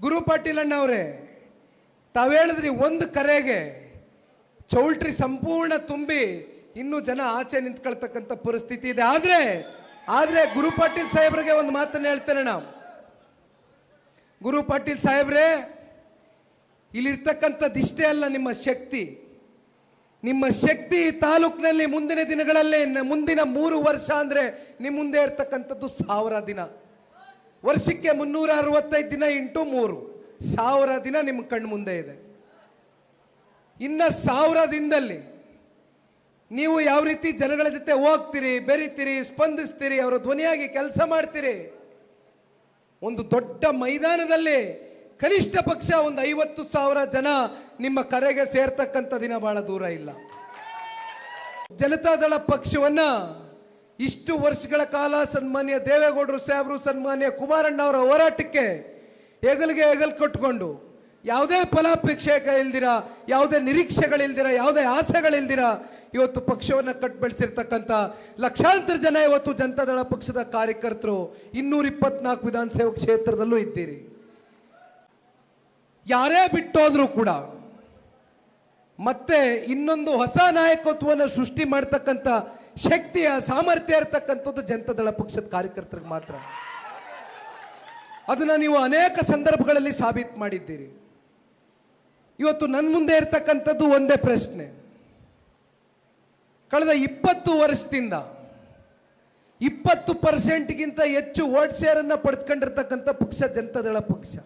ಗುರು ಪಾಟೀಲ್ ಅಣ್ಣ ಅವರೇ ತಾವು ಹೇಳಿದ್ರಿ ಒಂದು ಕರೆಗೆ ಚೌಲ್ಟ್ರಿ ಸಂಪೂರ್ಣ ತುಂಬಿ ಇನ್ನೂ ಜನ ಆಚೆ ನಿಂತ್ಕೊಳ್ತಕ್ಕಂಥ ಪರಿಸ್ಥಿತಿ ಇದೆ. ಆದರೆ ಆದರೆ ಗುರು ಪಾಟೀಲ್ ಸಾಹೇಬ್ರಿಗೆ ಒಂದು ಮಾತನ್ನು ಹೇಳ್ತೇನೆ ನಾವು. ಗುರು ಪಾಟೀಲ್ ಸಾಹೇಬ್ರೆ ಇಲ್ಲಿರ್ತಕ್ಕಂಥದ್ದು ಇಷ್ಟೇ ಅಲ್ಲ ನಿಮ್ಮ ಶಕ್ತಿ. ನಿಮ್ಮ ಶಕ್ತಿ ಈ ತಾಲೂಕಿನಲ್ಲಿ ಮುಂದಿನ ದಿನಗಳಲ್ಲಿ ಮುಂದಿನ ಮೂರು ವರ್ಷ ಅಂದರೆ ನಿಮ್ಮ ಮುಂದೆ ಇರ್ತಕ್ಕಂಥದ್ದು ಸಾವಿರ ದಿನ. ವರ್ಷಕ್ಕೆ ಮುನ್ನೂರ ಅರವತ್ತೈದು ದಿನ ಇಂಟು ಮೂರು. ಸಾವಿರ ದಿನ ನಿಮ್ಮ ಕಣ್ಣು ಮುಂದೆ ಇದೆ. ಇನ್ನ ಸಾವಿರ ದಿನದಲ್ಲಿ ನೀವು ಯಾವ ರೀತಿ ಜನಗಳ ಜೊತೆ ಹೋಗ್ತೀರಿ, ಬೆರಿತೀರಿ, ಸ್ಪಂದಿಸ್ತೀರಿ, ಅವರ ಧ್ವನಿಯಾಗಿ ಕೆಲಸ ಮಾಡ್ತೀರಿ? ಒಂದು ದೊಡ್ಡ ಮೈದಾನದಲ್ಲಿ ಕನಿಷ್ಠ ಪಕ್ಷ ಒಂದು ಐವತ್ತು ಸಾವಿರ ಜನ ನಿಮ್ಮ ಕರೆಗೆ ಸೇರ್ತಕ್ಕಂಥ ದಿನ ಬಹಳ ದೂರ ಇಲ್ಲ. ಜನತಾದಳ ಪಕ್ಷವನ್ನ ಇಷ್ಟು ವರ್ಷಗಳ ಕಾಲ ಸನ್ಮಾನ್ಯ ದೇವೇಗೌಡರು ಸಾಹೇಬರು, ಸನ್ಮಾನ್ಯ ಕುಮಾರಣ್ಣ ಅವರ ಹೋರಾಟಕ್ಕೆ ಹೆಗಲಿಗೆ ಹೆಗಲ್ ಕಟ್ಕೊಂಡು ಯಾವುದೇ ಫಲಾಪೇಕ್ಷೆ ಇಲ್ದಿರ ಯಾವುದೇ ನಿರೀಕ್ಷೆಗಳಿಲ್ದಿರ, ಯಾವುದೇ ಆಸೆಗಳಿಲ್ದಿರ, ಇವತ್ತು ಪಕ್ಷವನ್ನು ಕಟ್ ಬೆಳೆಸಿರ್ತಕ್ಕಂಥ ಲಕ್ಷಾಂತರ ಜನ ಇವತ್ತು ಜನತಾದಳ ಪಕ್ಷದ ಕಾರ್ಯಕರ್ತರು ಇನ್ನೂರ ಇಪ್ಪತ್ನಾಲ್ಕು ವಿಧಾನಸಭಾ ಕ್ಷೇತ್ರದಲ್ಲೂ ಇದ್ದೀರಿ. ಯಾರೇ ಬಿಟ್ಟೋದ್ರೂ ಕೂಡ ಮತ್ತೆ ಇನ್ನೊಂದು ಹೊಸ ನಾಯಕತ್ವವನ್ನು ಸೃಷ್ಟಿ ಮಾಡ್ತಕ್ಕಂಥ ಶಕ್ತಿಯ ಸಾಮರ್ಥ್ಯ ಇರತಕ್ಕಂಥದ್ದು ಜನತಾದಳ ಪಕ್ಷದ ಕಾರ್ಯಕರ್ತರಿಗೆ ಮಾತ್ರ. ಅದನ್ನ ನೀವು ಅನೇಕ ಸಂದರ್ಭಗಳಲ್ಲಿ ಸಾಬೀತು ಮಾಡಿದ್ದೀರಿ. ಇವತ್ತು ನನ್ನ ಮುಂದೆ ಇರತಕ್ಕಂಥದ್ದು ಒಂದೇ ಪ್ರಶ್ನೆ. ಕಳೆದ ಇಪ್ಪತ್ತು ವರ್ಷದಿಂದ ಇಪ್ಪತ್ತು ಪರ್ಸೆಂಟ್ಗಿಂತ ಹೆಚ್ಚು ವೋಟ್ ಶೇರನ್ನು ಪಡೆದುಕೊಂಡಿರ್ತಕ್ಕಂಥ ಪಕ್ಷ ಜನತಾದಳ ಪಕ್ಷ.